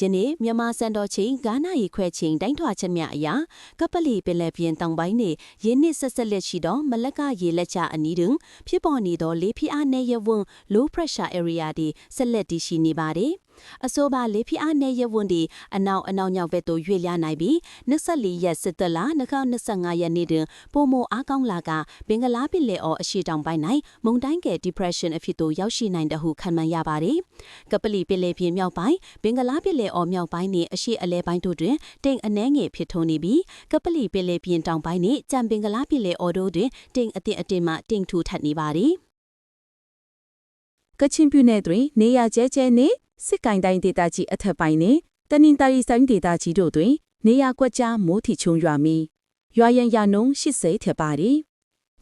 ယနေ့မြန်မာစံတော်ချိန်ဂါနာရီခွဲချိန်တိုင်းထွာချက်များအရာကပလီပင်လယ်ပြင်တောင်ပိုင်းနေရင်းနှစ်ဆက်ဆက်လက်ရှိသောမလက်ကရေလက်ချအနီးတွင်ဖြစ်ပေါ်နေသောလေဖိအားနည်းရဝန်း low pressure area တွေဆက်လက်တည်ရှိနေပါသည် အဆိုပါလေဖိအားနည်းရဝန်းဒီအနောက်အနောက်မြောက်ဘက်သို့ရွေ့လျားနိုင်ပြီး24ရက်စစ်တလ2025ရက်နေ့တွင်ပုံမအားကောင်းလာကဘင်္ဂလားပင်လယ်အော်အရှေ့တောင်ပိုင်း၌မုန်တိုင်းကဲ depression အဖြစ်သို့ရောက်ရှိနိုင်တဲ့ဟုခန့်မှန်းရပါတယ်။ကပလီပင်လယ်ပြင်မြောက်ပိုင်းဘင်္ဂလားပင်လယ်အော်မြောက်ပိုင်းနှင့်အရှေ့အလဲပိုင်းတို့တွင်တိမ်အနှဲငယ်ဖြစ်ထွန်းနေပြီးကပလီပင်လယ်ပြင်တောင်ပိုင်းနှင့်ကြံဘင်္ဂလားပင်လယ်အော်တို့တွင်တိမ်အသင့်အတင်မှတိမ်ထူထပ်နေပါသည်။ကချင်ပြည်နယ်တွင်နေရကျဲကျဲနှင့် စစ်ကိုင်းတိုင်းဒေသကြီးအထက်ပိုင်းနှင့်တနင်္သာရီတိုင်းဒေသကြီးတို့တွင် နေရကွက်ကြားမိုးထီချုံရွာမီရွာရန်ရနှုံ80ထက်ပါသည်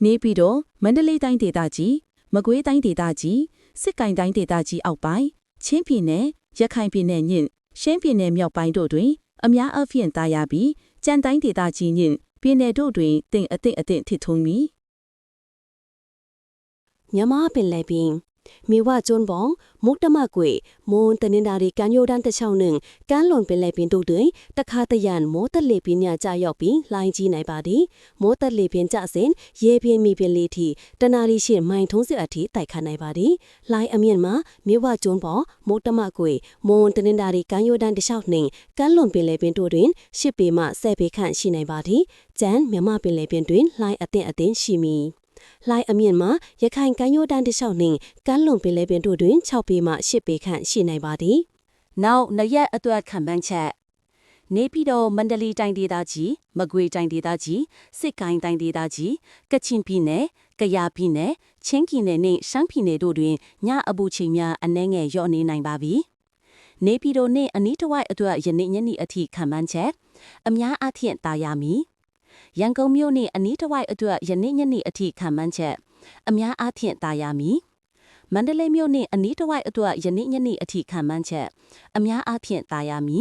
နေပြီးတော့မန္တလေးတိုင်းဒေသကြီးမကွေးတိုင်းဒေသကြီးစစ်ကိုင်းတိုင်းဒေသကြီးအောက်ပိုင်းချင်းပြည်နယ်ရခိုင်ပြည်နယ်ညင့်ရှမ်းပြည်နယ်မြောက်ပိုင်းတို့တွင် အများအပြည့်သားရပြီးကြံတိုင်းဒေသကြီးညင့်ပြည်နယ်တို့တွင်တင်အသင့်အသင့်ထစ်ထုံးမီမြန်မာပင်လယ်ပြင် မြေဝကျွန်းပေါင်းမုတ်တမကွေမွန်တနင်္သာရီကမ်းရိုးတန်းတစ်ချောင်းနှင့်ကမ်းလွန်ပင်လယ်ပြင်တို့တွင်တခါတရံမိုးတက်လေပြင်းများကြာရောက်ပြီးလှိုင်းကြီးနိုင်ပါသည်မိုးတက်လေပြင်းကြစဉ်ရေပြင်းမီပြင်းလေးထိတနာရီရှိမိုင်ထုံးစစ်အထိတိုက်ခတ်နိုင်ပါသည်လှိုင်းအမြင့်မှာမြေဝကျွန်းပေါင်းမုတ်တမကွေမွန်တနင်္သာရီကမ်းရိုးတန်းတစ်ချောင်းနှင့်ကမ်းလွန်ပင်လယ်ပြင်တို့တွင်ရှစ်ပေမှဆယ်ပေခန့်ရှိနိုင်ပါသည်ကျန်မြန်မာပင်လယ်ပြင်တွင်လှိုင်းအသင့်အသင့်ရှိမည် လှိုင်းအမြင့်မှာရခိုင်ကမ်းရိုးတန်းတစ်လျှောက်နှင့်ကမ်းလွန်ပင်လယ်ပင်တို့တွင်6ပေမှ10ပေခန့်ရှိနိုင်ပါသည်။နောက်နရက်အတွက်ခံပန်းချက်နေပြည်တော်မန္တလေးတိုင်းဒေသကြီးမကွေးတိုင်းဒေသကြီးစစ်ကိုင်းတိုင်းဒေသကြီးကချင်ပြည်နယ်ကယားပြည်နယ်ချင်းပြည်နယ်နှင့်ရှမ်းပြည်နယ်တို့တွင်ညအပူချိန်များအနည်းငယ်လျော့နေနိုင်ပါပြီ။နေပြည်တော်နှင့်အနီးတစ်ဝိုက်အတွက်ယနေ့ညနေအထိခံပန်းချက်အများအားဖြင့်တာယာမီ ရန်ကုန်မြို့နှင့်အနီးတစ်ဝိုက်အတွက်ယနေ့ညနေအထိခံမှန်းချက်အများအားဖြင့်တာယာမီမန္တလေးမြို့နှင့်အနီးတစ်ဝိုက်အတွက်ယနေ့ညနေအထိခံမှန်းချက်အများအားဖြင့်တာယာမီ